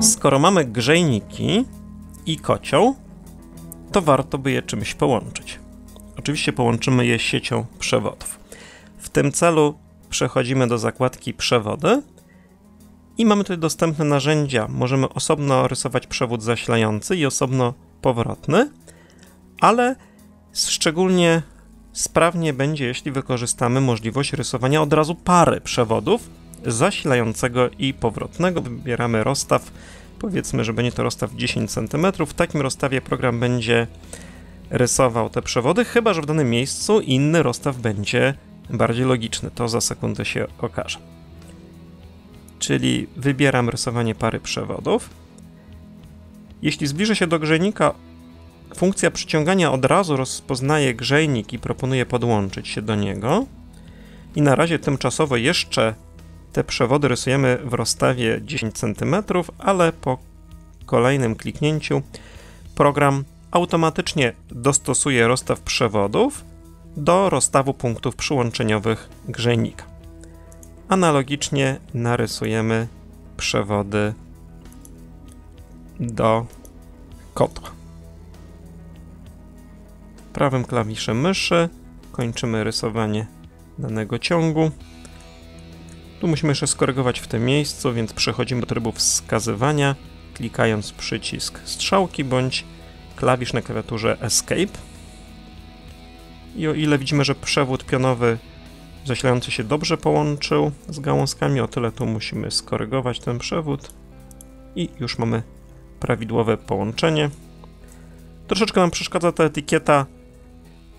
Skoro mamy grzejniki i kocioł, to warto by je czymś połączyć. Oczywiście połączymy je siecią przewodów. W tym celu przechodzimy do zakładki przewody i mamy tutaj dostępne narzędzia. Możemy osobno rysować przewód zasilający i osobno powrotny, ale szczególnie sprawnie będzie, jeśli wykorzystamy możliwość rysowania od razu pary przewodów zasilającego i powrotnego. Wybieramy rozstaw, powiedzmy, że będzie to rozstaw 10 cm. W takim rozstawie program będzie rysował te przewody, chyba że w danym miejscu inny rozstaw będzie bardziej logiczny. To za sekundę się okaże. Czyli wybieram rysowanie pary przewodów. Jeśli zbliżę się do grzejnika, funkcja przyciągania od razu rozpoznaje grzejnik i proponuje podłączyć się do niego. I na razie tymczasowo jeszcze te przewody rysujemy w rozstawie 10 cm, ale po kolejnym kliknięciu program automatycznie dostosuje rozstaw przewodów do rozstawu punktów przyłączeniowych grzejnika. Analogicznie narysujemy przewody do kotła. Prawym klawiszem myszy kończymy rysowanie danego ciągu. Tu musimy jeszcze skorygować w tym miejscu, więc przechodzimy do trybu wskazywania, klikając przycisk strzałki bądź klawisz na klawiaturze Escape. I o ile widzimy, że przewód pionowy zasilający się dobrze połączył z gałązkami, o tyle tu musimy skorygować ten przewód i już mamy prawidłowe połączenie. Troszeczkę nam przeszkadza ta etykieta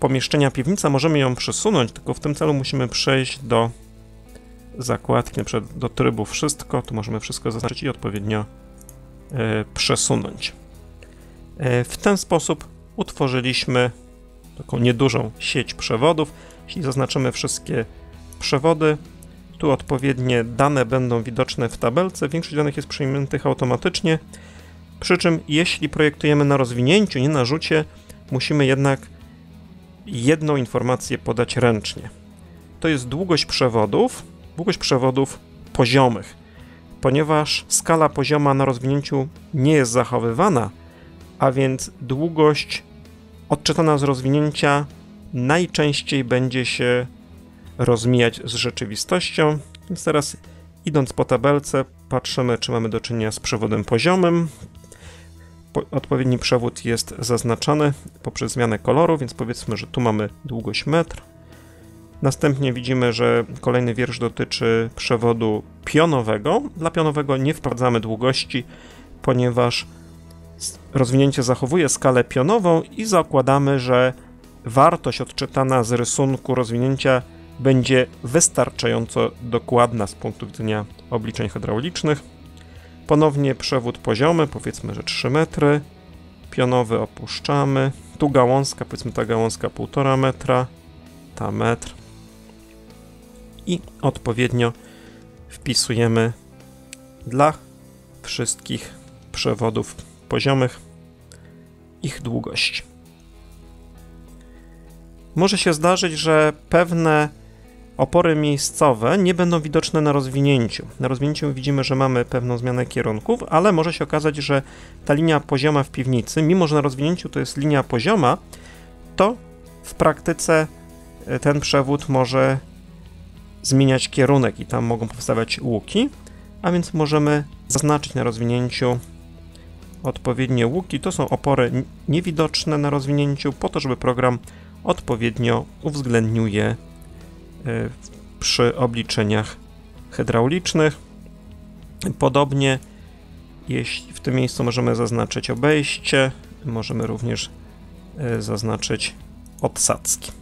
pomieszczenia piwnica, możemy ją przesunąć, tylko w tym celu musimy przejść do zakładki, do trybu wszystko, tu możemy wszystko zaznaczyć i odpowiednio e, przesunąć. E, w ten sposób utworzyliśmy taką niedużą sieć przewodów. Jeśli zaznaczymy wszystkie przewody, tu odpowiednie dane będą widoczne w tabelce. Większość danych jest przyjętych automatycznie. Przy czym, jeśli projektujemy na rozwinięciu, nie na rzucie, musimy jednak jedną informację podać ręcznie. To jest długość przewodów, długość przewodów poziomych. Ponieważ skala pozioma na rozwinięciu nie jest zachowywana, a więc długość odczytana z rozwinięcia najczęściej będzie się rozmijać z rzeczywistością. Więc teraz idąc po tabelce, patrzymy, czy mamy do czynienia z przewodem poziomym. Odpowiedni przewód jest zaznaczony poprzez zmianę koloru, więc powiedzmy, że tu mamy długość metr. Następnie widzimy, że kolejny wiersz dotyczy przewodu pionowego. Dla pionowego nie wprowadzamy długości, ponieważ rozwinięcie zachowuje skalę pionową i zakładamy, że wartość odczytana z rysunku rozwinięcia będzie wystarczająco dokładna z punktu widzenia obliczeń hydraulicznych. Ponownie przewód poziomy, powiedzmy, że 3 metry. Pionowy opuszczamy. Tu gałązka, powiedzmy ta gałązka 1,5 metra, ta metr. I odpowiednio wpisujemy dla wszystkich przewodów poziomych ich długość. Może się zdarzyć, że pewne opory miejscowe nie będą widoczne na rozwinięciu. Na rozwinięciu widzimy, że mamy pewną zmianę kierunków, ale może się okazać, że ta linia pozioma w piwnicy, mimo że na rozwinięciu to jest linia pozioma, to w praktyce e, ten przewód może zmieniać kierunek i tam mogą powstawać łuki, a więc możemy zaznaczyć na rozwinięciu odpowiednie łuki. To są opory niewidoczne na rozwinięciu, po to, żeby program odpowiednio uwzględnił je e, przy obliczeniach hydraulicznych. Podobnie, jeśli w tym miejscu możemy zaznaczyć obejście, możemy również e, zaznaczyć odsadzki.